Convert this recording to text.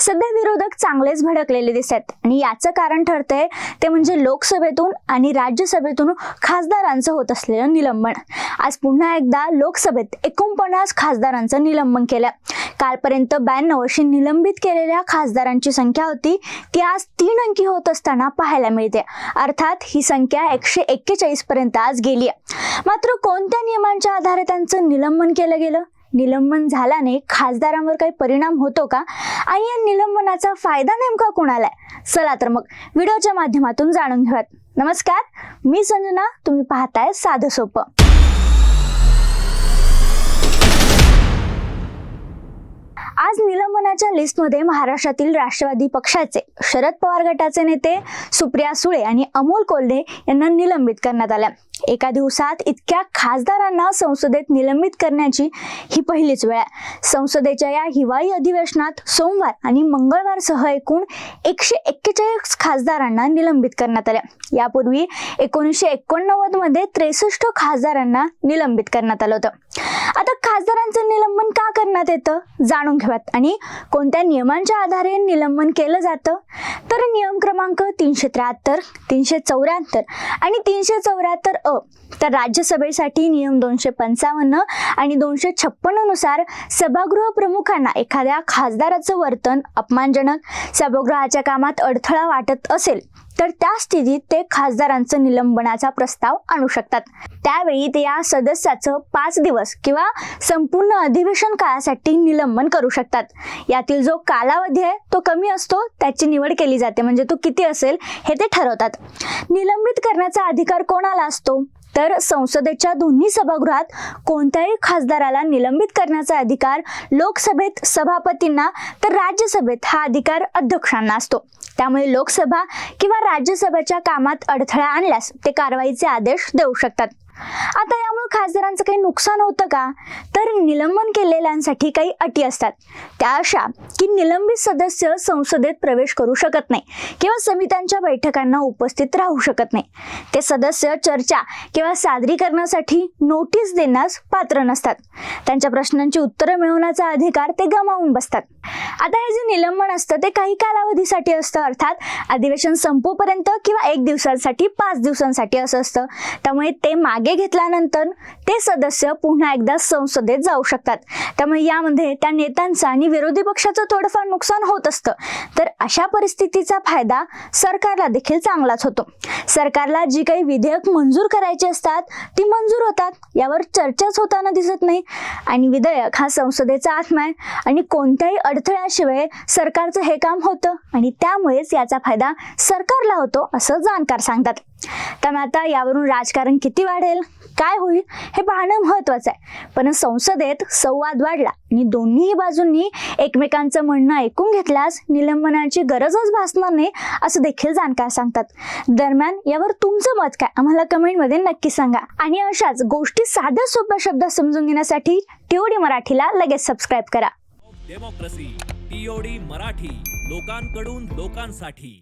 सध्या विरोधक चांगलेच भडकलेले दिसत आणि याचं कारण ठरतंय ते म्हणजे लोकसभेतून आणि राज्यसभेतून खासदारांचं होत असलेलं निलंबन. आज पुन्हा एकदा लोकसभेत एकोणपन्नास खासदारांचं निलंबन केलं. कालपर्यंत ब्याण्णव अशी निलंबित केलेल्या खासदारांची संख्या होती. ती आज तीन अंकी होत असताना पाहायला मिळते. अर्थात ही संख्या एकशे एक्केचाळीस पर्यंत आज गेली आहे मात्र कोणत्या नियमांच्या आधारे त्यांचं निलंबन केलं गेलं? निलंबन झाल्याने खासदारांवर काही परिणाम होतो का? आणि या निलंबनाचा फायदा नेमका कोणाला आहे? चला तर मग व्हिडिओच्या माध्यमातून जाणून घेऊयात. नमस्कार मी संजना तुम्ही पाहताय साधं सोपं. आज निलंबनाच्या लिस्टमध्ये महाराष्ट्रातील राष्ट्रवादी पक्षाचे शरद पवार गटाचे नेते सुप्रिया सुळे आणि अमोल कोल्हे यांना निलंबित करण्यात आल्या. एका दिवसात इतक्या खासदारांना संसदेत निलंबित करण्याची ही पहिलीच वेळ आहे. संसदेच्या या हिवाळी अधिवेशनात सोमवार आणि मंगळवारसह एकूण एकशे एक्केचाळीस खासदारांना निलंबित करण्यात आल्या. यापूर्वी एकोणीसशे एकोणनव्वदमध्ये त्रेसष्ट खासदारांना निलंबित करण्यात आलं होतं. आता खासदारांचं निलंबन का करण्यात येतं जाणून घेऊयात. आणि कोणत्या नियमांच्या आधारे निलंबन केलं जातं? तर नियम क्रमांक तीनशे त्र्याहत्तर तीनशे चौऱ्याहत्तर आणि तीनशे चौऱ्याहत्तर अ. तर राज्यसभेसाठी नियम दोनशे पंचावन्न आणि दोनशे छप्पन्ननुसार सभागृह प्रमुखांना एखाद्या खासदाराचं वर्तन अपमानजनक सभागृहाच्या कामात अडथळा वाटत असेल. तर त्या स्थितीत ते खासदारांचं निलंबनाचा प्रस्ताव आणू शकतात. त्यावेळी ते या सदस्याचं पाच दिवस किंवा संपूर्ण अधिवेशन काळासाठी निलंबन करू शकतात. यातील जो कालावधी आहे तो कमी असतो त्याची निवड केली जाते. म्हणजे तो किती असेल हे ते ठरवतात. निलंबित करण्याचा अधिकार कोणाला असतो? तर संसदेच्या दोन्ही सभागृहात कोणत्याही खासदाराला निलंबित करण्याचा अधिकार लोकसभेत सभापतींना तर राज्यसभेत हा अधिकार अध्यक्षांना असतो. त्यामुळे लोकसभा किंवा राज्यसभेच्या कामात अडथळा आणल्यास ते कारवाईचे आदेश देऊ शकतात. आता यामुळे खासदारांचं काही नुकसान होतं का? तर निलंबन केलेल्यांसाठी काही अटी असतात. त्या अशा की निलंबित सदस्य संसदेत प्रवेश करू शकत नाही किंवा समित्यांच्या बैठकांना उपस्थित राहू शकत नाही. ते सदस्य चर्चा किंवा सादरीकरणासाठी नोटीस देण्यास पात्र नसतात. त्यांच्या प्रश्नांची उत्तरं मिळवण्याचा अधिकार ते गमावून बसतात. आता हे जे निलंबन असतं ते काही कालावधीसाठी असतं. अर्थात अधिवेशन संपोपर्यंत किंवा एक दिवसांसाठी पाच दिवसांसाठी असं असतं. त्यामुळे ते मागे घेतल्यानंतर ते सदस्य पुन्हा एकदा संसदेत जाऊ शकतात. त्यामुळे यामध्ये त्या नेत्यांचं आणि विरोधी पक्षाचं थोडंफार नुकसान होत असतं. तर अशा परिस्थितीचा फायदा सरकारला देखील चांगलाच होतो. सरकारला जी काही विधेयक मंजूर करायची असतात ती मंजूर होतात. यावर चर्चाच होताना दिसत नाही. आणि विधेयक हा संसदेचा आत्मा आहे. आणि कोणत्याही केल्याशिवाय सरकारचं हे काम होतं आणि त्यामुळेच याचा फायदा सरकारला होतो असं जाणकार सांगतात. त्यामुळे आता यावरून राजकारण किती वाढेल काय होईल हे पाहणं महत्वाचं आहे. पण संसदेत संवाद वाढला आणि दोन्ही बाजूंनी एकमेकांचं म्हणणं ऐकून घेतल्यास निलंबनाची गरजच भासणार नाही असं देखील जाणकार सांगतात. दरम्यान यावर तुमचं मत काय? आम्हाला कमेंटमध्ये नक्की सांगा. आणि अशाच गोष्टी साध्या सोप्या शब्दात समजून घेण्यासाठी टीओडी मराठीला लगेच सबस्क्राईब करा. डेमोक्रेसी टीओडी मराठी लोकांकडून लोकांसाठी.